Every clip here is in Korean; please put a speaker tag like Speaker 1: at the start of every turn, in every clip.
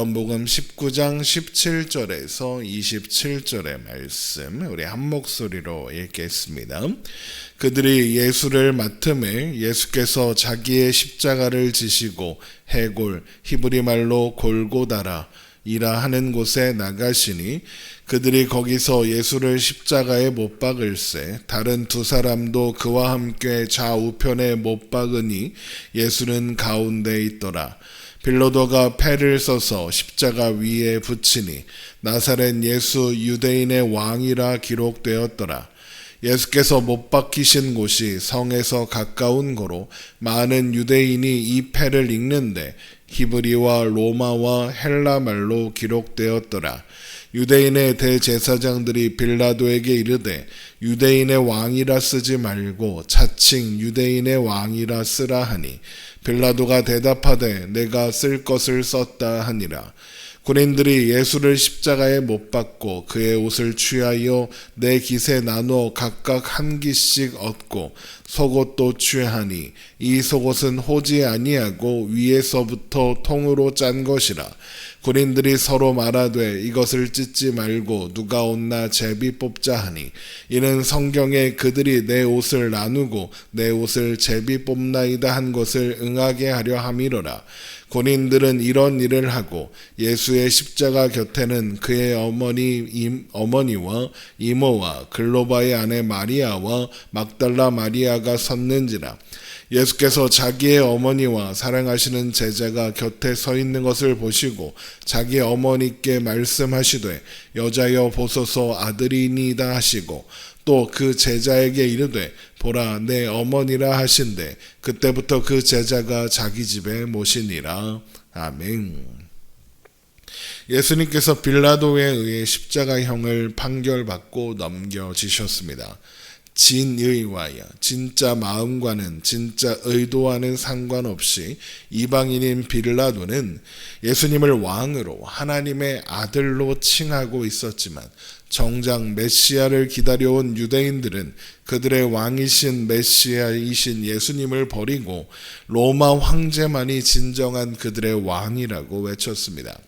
Speaker 1: 요한복음 19장 17절에서 27절의 말씀 우리 한 목소리로 읽겠습니다. 그들이 예수를 맡음에 예수께서 자기의 십자가를 지시고 해골 히브리 말로 골고다라 이라 하는 곳에 나가시니 그들이 거기서 예수를 십자가에 못 박을세 다른 두 사람도 그와 함께 좌우편에 못 박으니 예수는 가운데 있더라. 빌로도가 패를 써서 십자가 위에 붙이니 나사렛 예수 유대인의 왕이라 기록되었더라. 예수께서 못 박히신 곳이 성에서 가까운 거로 많은 유대인이 이 패를 읽는데 히브리와 로마와 헬라 말로 기록되었더라. 유대인의 대제사장들이 빌라도에게 이르되 유대인의 왕이라 쓰지 말고 자칭 유대인의 왕이라 쓰라 하니 빌라도가 대답하되 내가 쓸 것을 썼다 하니라. 군인들이 예수를 십자가에 못 박고 그의 옷을 취하여 내 깃에 나누어 각각 한 깃씩 얻고 속옷도 취하니 이 속옷은 호지 아니하고 위에서부터 통으로 짠 것이라. 군인들이 서로 말하되 이것을 찢지 말고 누가 옷나 제비 뽑자 하니 이는 성경에 그들이 내 옷을 나누고 내 옷을 제비 뽑나이다 한 것을 응하게 하려 함이로라 군인들은 이런 일을 하고 예수의 십자가 곁에는 그의 어머니 임, 어머니와 이모와 글로바의 아내 마리아와 막달라 마리아가 섰는지라. 예수께서 자기의 어머니와 사랑하시는 제자가 곁에 서 있는 것을 보시고 자기 어머니께 말씀하시되 여자여 보소서 아들이니다 하시고 또 그 제자에게 이르되 보라 내 어머니라 하신대 그때부터 그 제자가 자기 집에 모시니라 아멘. 예수님께서 빌라도에 의해 십자가형을 판결받고 넘겨지셨습니다. 진의와야 진짜 마음과는 진짜 의도와는 상관없이 이방인인 빌라도는 예수님을 왕으로 하나님의 아들로 칭하고 있었지만 정작 메시아를 기다려온 유대인들은 그들의 왕이신 메시아이신 예수님을 버리고 로마 황제만이 진정한 그들의 왕이라고 외쳤습니다.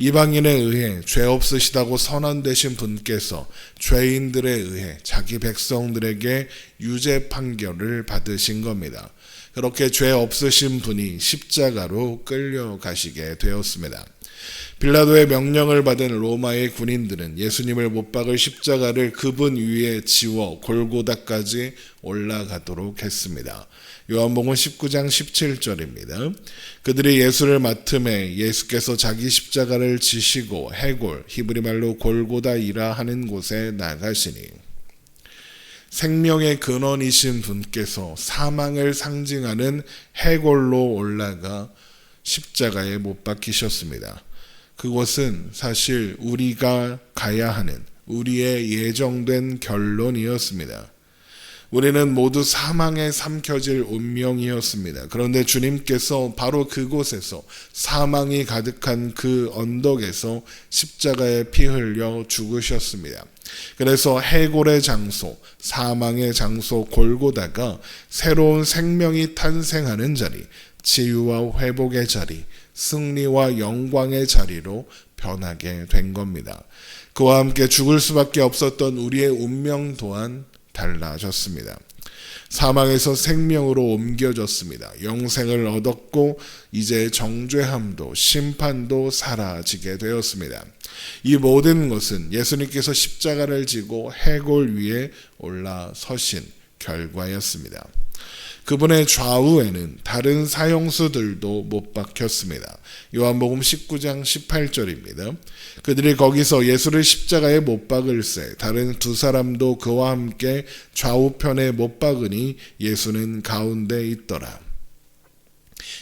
Speaker 1: 이방인에 의해 죄 없으시다고 선언되신 분께서 죄인들에 의해 자기 백성들에게 유죄 판결을 받으신 겁니다. 그렇게 죄 없으신 분이 십자가로 끌려가시게 되었습니다. 빌라도의 명령을 받은 로마의 군인들은 예수님을 못 박을 십자가를 그분 위에 지워 골고다까지 올라가도록 했습니다. 요한복음 19장 17절입니다. 그들이 예수를 맡음에 예수께서 자기 십자가를 지시고 해골 히브리 말로 골고다이라 하는 곳에 나가시니 생명의 근원이신 분께서 사망을 상징하는 해골로 올라가 십자가에 못 박히셨습니다. 그곳은 사실 우리가 가야 하는 우리의 예정된 결론이었습니다. 우리는 모두 사망에 삼켜질 운명이었습니다. 그런데 주님께서 바로 그곳에서 사망이 가득한 그 언덕에서 십자가에 피 흘려 죽으셨습니다. 그래서 해골의 장소, 사망의 장소 골고다가 새로운 생명이 탄생하는 자리, 치유와 회복의 자리, 승리와 영광의 자리로 변하게 된 겁니다. 그와 함께 죽을 수밖에 없었던 우리의 운명 또한 달라졌습니다. 사망에서 생명으로 옮겨졌습니다. 영생을 얻었고 이제 정죄함도 심판도 사라지게 되었습니다. 이 모든 것은 예수님께서 십자가를 지고 해골 위에 올라서신 결과였습니다. 그분의 좌우에는 다른 사형수들도 못 박혔습니다. 요한복음 19장 18절입니다. 그들이 거기서 예수를 십자가에 못 박을세 다른 두 사람도 그와 함께 좌우편에 못 박으니 예수는 가운데 있더라.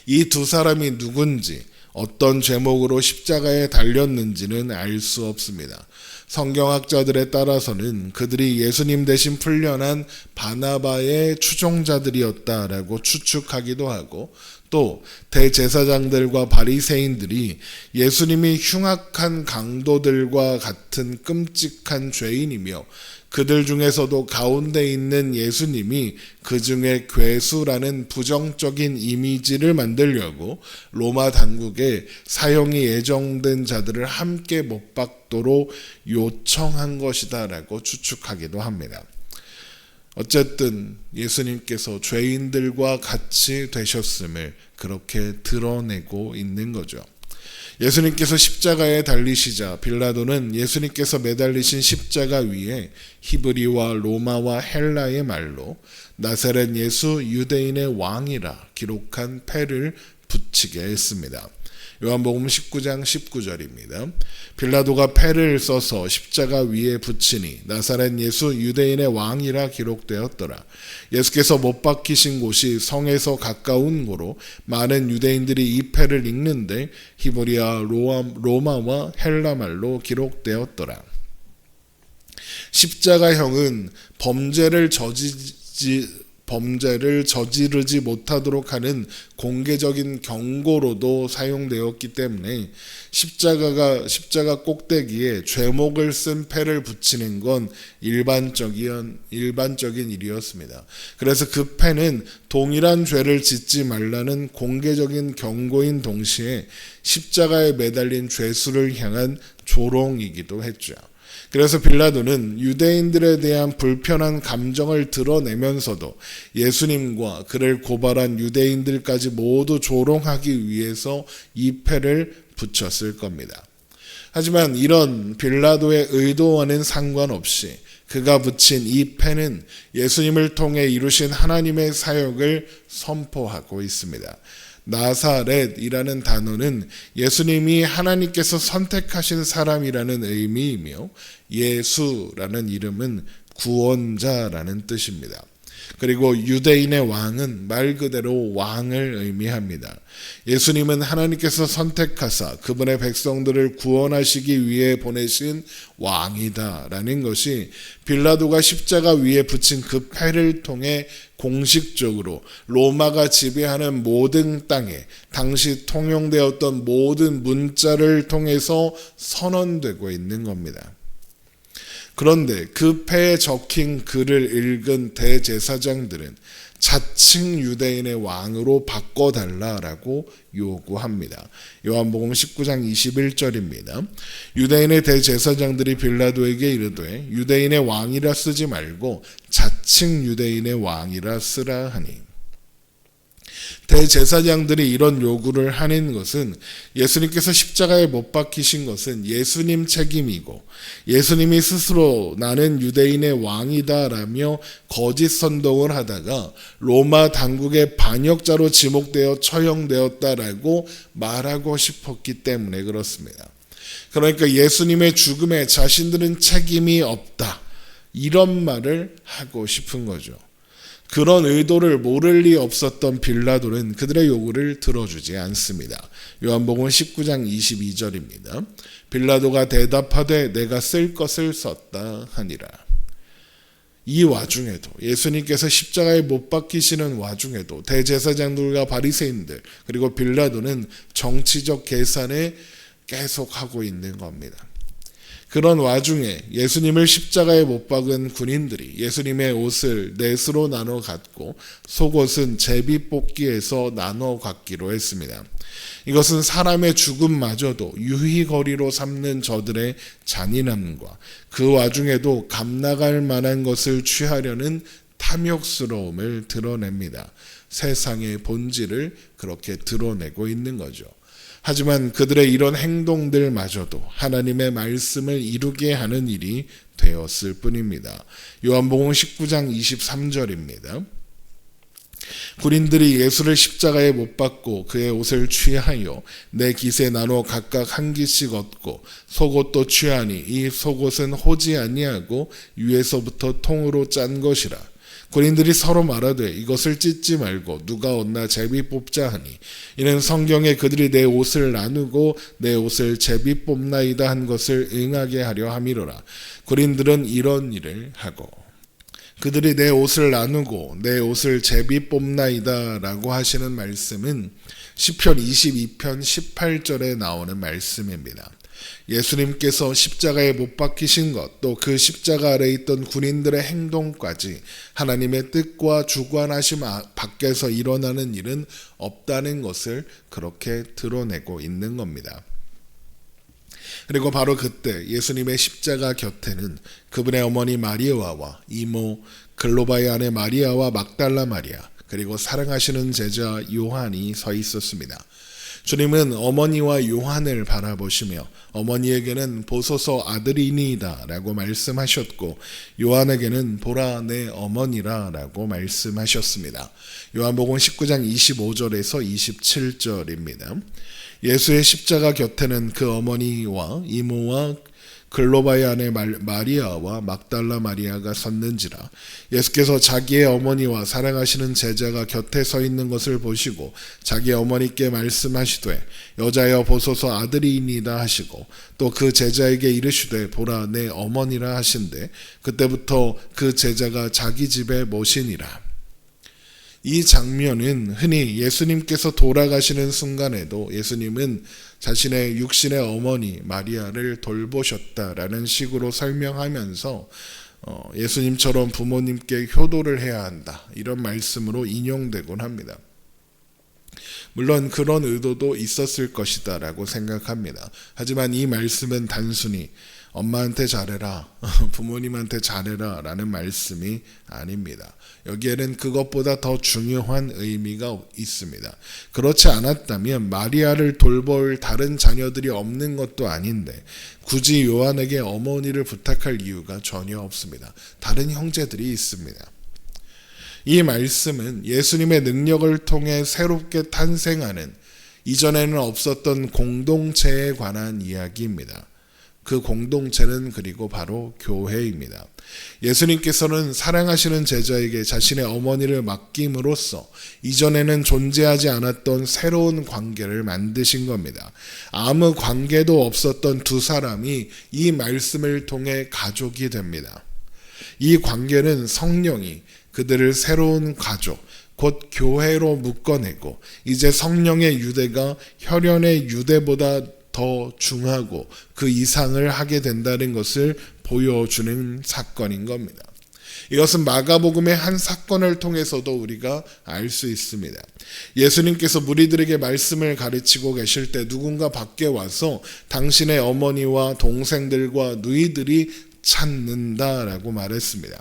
Speaker 1: 이 두 사람이 누군지 어떤 제목으로 십자가에 달렸는지는 알 수 없습니다. 성경학자들에 따라서는 그들이 예수님 대신 풀려난 바나바의 추종자들이었다라고 추측하기도 하고 또 대제사장들과 바리새인들이 예수님이 흉악한 강도들과 같은 끔찍한 죄인이며 그들 중에서도 가운데 있는 예수님이 그 중에 괴수라는 부정적인 이미지를 만들려고 로마 당국에 사형이 예정된 자들을 함께 못 박도록 요청한 것이다라고 추측하기도 합니다. 어쨌든 예수님께서 죄인들과 같이 되셨음을 그렇게 드러내고 있는 거죠. 예수님께서 십자가에 달리시자 빌라도는 예수님께서 매달리신 십자가 위에 히브리와 로마와 헬라의 말로 나사렛 예수 유대인의 왕이라 기록한 패를 붙이게 했습니다. 요한복음 19장 19절입니다. 빌라도가 패를 써서 십자가 위에 붙이니 나사렛 예수 유대인의 왕이라 기록되었더라. 예수께서 못 박히신 곳이 성에서 가까운 고로 많은 유대인들이 이 패를 읽는데 히브리아 로마와 헬라 말로 기록되었더라. 십자가형은 범죄를 저지지 범죄를 저지르지 못하도록 하는 공개적인 경고로도 사용되었기 때문에 십자가가 십자가 꼭대기에 죄목을 쓴 패를 붙이는 건 일반적인 일반적인 일이었습니다. 그래서 그 패는 동일한 죄를 짓지 말라는 공개적인 경고인 동시에 십자가에 매달린 죄수를 향한 조롱이기도 했죠. 그래서 빌라도는 유대인들에 대한 불편한 감정을 드러내면서도 예수님과 그를 고발한 유대인들까지 모두 조롱하기 위해서 이 패를 붙였을 겁니다. 하지만 이런 빌라도의 의도와는 상관없이 그가 붙인 이 패는 예수님을 통해 이루신 하나님의 사역을 선포하고 있습니다. 나사렛이라는 단어는 예수님이 하나님께서 선택하신 사람이라는 의미이며 예수라는 이름은 구원자라는 뜻입니다. 그리고 유대인의 왕은 말 그대로 왕을 의미합니다. 예수님은 하나님께서 선택하사 그분의 백성들을 구원하시기 위해 보내신 왕이다라는 것이 빌라도가 십자가 위에 붙인 그 패를 통해 공식적으로 로마가 지배하는 모든 땅에 당시 통용되었던 모든 문자를 통해서 선언되고 있는 겁니다. 그런데 그 패에 적힌 글을 읽은 대제사장들은 자칭 유대인의 왕으로 바꿔달라라고 요구합니다. 요한복음 19장 21절입니다. 유대인의 대제사장들이 빌라도에게 이르되 유대인의 왕이라 쓰지 말고 자칭 유대인의 왕이라 쓰라 하니 대제사장들이 이런 요구를 하는 것은 예수님께서 십자가에 못 박히신 것은 예수님 책임이고 예수님이 스스로 나는 유대인의 왕이다라며 거짓 선동을 하다가 로마 당국의 반역자로 지목되어 처형되었다라고 말하고 싶었기 때문에 그렇습니다. 그러니까 예수님의 죽음에 자신들은 책임이 없다. 이런 말을 하고 싶은 거죠. 그런 의도를 모를 리 없었던 빌라도는 그들의 요구를 들어주지 않습니다. 요한복음 19장 22절입니다. 빌라도가 대답하되 내가 쓸 것을 썼다 하니라. 이 와중에도 예수님께서 십자가에 못 박히시는 와중에도 대제사장들과 바리새인들 그리고 빌라도는 정치적 계산에 계속하고 있는 겁니다. 그런 와중에 예수님을 십자가에 못 박은 군인들이 예수님의 옷을 넷으로 나눠 갖고 속옷은 제비 뽑기에서 나눠 갖기로 했습니다. 이것은 사람의 죽음마저도 유희거리로 삼는 저들의 잔인함과 그 와중에도 감나갈 만한 것을 취하려는 탐욕스러움을 드러냅니다. 세상의 본질을 그렇게 드러내고 있는 거죠. 하지만 그들의 이런 행동들마저도 하나님의 말씀을 이루게 하는 일이 되었을 뿐입니다. 요한복음 19장 23절입니다. 군인들이 예수를 십자가에 못 박고 그의 옷을 취하여 내 깃에 나눠 각각 한 깃씩 얻고 속옷도 취하니 이 속옷은 호지 아니하고 위에서부터 통으로 짠 것이라 군인들이 서로 말하되 이것을 찢지 말고 누가 얻나 제비 뽑자 하니 이는 성경에 그들이 내 옷을 나누고 내 옷을 제비 뽑나이다 한 것을 응하게 하려 함이로라 군인들은 이런 일을 하고 그들이 내 옷을 나누고 내 옷을 제비 뽑나이다라고 하시는 말씀은 시편 22편 18절에 나오는 말씀입니다. 예수님께서 십자가에 못 박히신 것, 또 그 십자가 아래 있던 군인들의 행동까지 하나님의 뜻과 주관하심 아- 밖에서 일어나는 일은 없다는 것을 그렇게 드러내고 있는 겁니다. 그리고 바로 그때 예수님의 십자가 곁에는 그분의 어머니 마리아와 이모 글로바의 아내 마리아와 막달라 마리아 그리고 사랑하시는 제자 요한이 서 있었습니다. 주님은 어머니와 요한을 바라보시며 어머니에게는 보소서 아들이니이다라고 말씀하셨고 요한에게는 보라 내 어머니라라고 말씀하셨습니다. 요한복음 19장 25절에서 27절입니다. 예수의 십자가 곁에는 그 어머니와 이모와 말- 마리아와 막달라 마리아가 섰는지라 예수께서 자기의 어머니와 사랑하시는 제자가 곁에 서 있는 것을 보시고 자기 어머니께 말씀하시되 여자여 보소서 아들이니이다 하시고 또 그 제자에게 이르시되 보라 내 어머니라 하신데 그때부터 그 제자가 자기 집에 모시니라. 이 장면은 흔히 예수님께서 돌아가시는 순간에도 예수님은 자신의 육신의 어머니 마리아를 돌보셨다라는 식으로 설명하면서 어, 예수님처럼 부모님께 효도를 해야 한다 이런 말씀으로 인용되곤 합니다. 물론 그런 의도도 있었을 것이다라고 생각합니다. 하지만 이 말씀은 단순히 엄마한테 잘해라, 부모님한테 잘해라 라는 말씀이 아닙니다. 여기에는 그것보다 더 중요한 의미가 있습니다. 그렇지 않았다면 마리아를 돌볼 다른 자녀들이 없는 것도 아닌데 굳이 요한에게 어머니를 부탁할 이유가 전혀 없습니다. 다른 형제들이 있습니다. 이 말씀은 예수님의 능력을 통해 새롭게 탄생하는 이전에는 없었던 공동체에 관한 이야기입니다. 그 공동체는 그리고 바로 교회입니다. 예수님께서는 사랑하시는 제자에게 자신의 어머니를 맡김으로써 이전에는 존재하지 않았던 새로운 관계를 만드신 겁니다. 아무 관계도 없었던 두 사람이 이 말씀을 통해 가족이 됩니다. 이 관계는 성령이 그들을 새로운 가족, 곧 교회로 묶어내고 이제 성령의 유대가 혈연의 유대보다 더 중하고 그 이상을 하게 된다는 것을 보여주는 사건인 겁니다. 이것은 마가복음의 한 사건을 통해서도 우리가 알 수 있습니다. 예수님께서 무리들에게 말씀을 가르치고 계실 때 누군가 밖에 와서 당신의 어머니와 동생들과 누이들이 찾는다라고 말했습니다.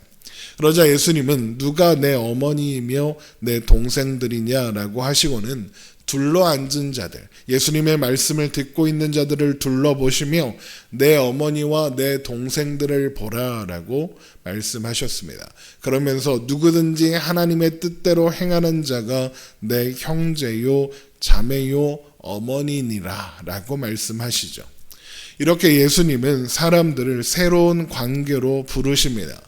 Speaker 1: 그러자 예수님은 누가 내 어머니이며 내 동생들이냐라고 하시고는 둘러 앉은 자들, 예수님의 말씀을 듣고 있는 자들을 둘러보시며 내 어머니와 내 동생들을 보라라고 말씀하셨습니다. 그러면서 누구든지 하나님의 뜻대로 행하는 자가 내 형제요, 자매요, 어머니니라 라고 말씀하시죠. 이렇게 예수님은 사람들을 새로운 관계로 부르십니다.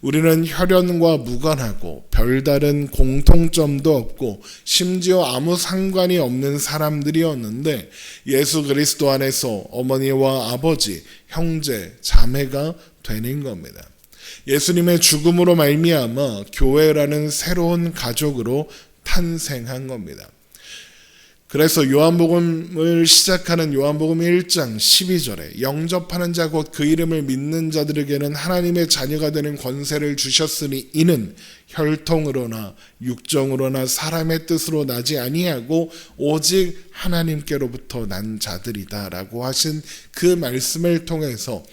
Speaker 1: 우리는 혈연과 무관하고 별다른 공통점도 없고 심지어 아무 상관이 없는 사람들이었는데 예수 그리스도 안에서 어머니와 아버지, 형제, 자매가 되는 겁니다. 예수님의 죽음으로 말미암아 교회라는 새로운 가족으로 탄생한 겁니다. 그래서 요한복음을 시작하는 요한복음 1장 12절에 영접하는 자 곧 그 이름을 믿는 자들에게는 하나님의 자녀가 되는 권세를 주셨으니 이는 혈통으로나 육정으로나 사람의 뜻으로 나지 아니하고 오직 하나님께로부터 난 자들이다라고 하신 그 말씀을 통해서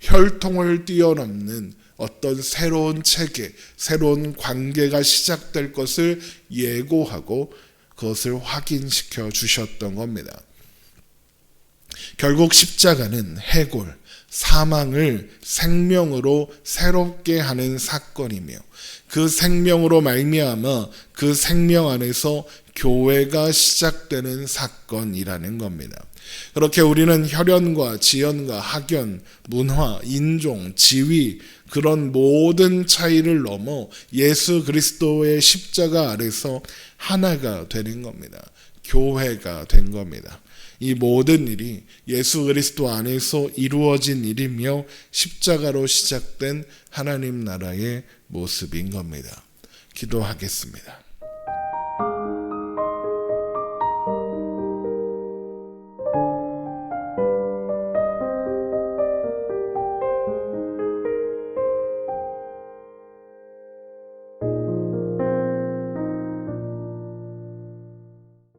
Speaker 1: 혈통을 뛰어넘는 어떤 새로운 체계, 새로운 관계가 시작될 것을 예고하고 그것을 확인시켜 주셨던 겁니다. 결국 십자가는 해골, 사망을 생명으로 새롭게 하는 사건이며 그 생명으로 말미암아 그 생명 안에서 교회가 시작되는 사건이라는 겁니다. 그렇게 우리는 혈연과 지연과 학연, 문화, 인종, 지위 그런 모든 차이를 넘어 예수 그리스도의 십자가 아래서 하나가 되는 겁니다. 교회가 된 겁니다. 이 모든 일이 예수 그리스도 안에서 이루어진 일이며 십자가로 시작된 하나님 나라의 모습인 겁니다. 기도하겠습니다.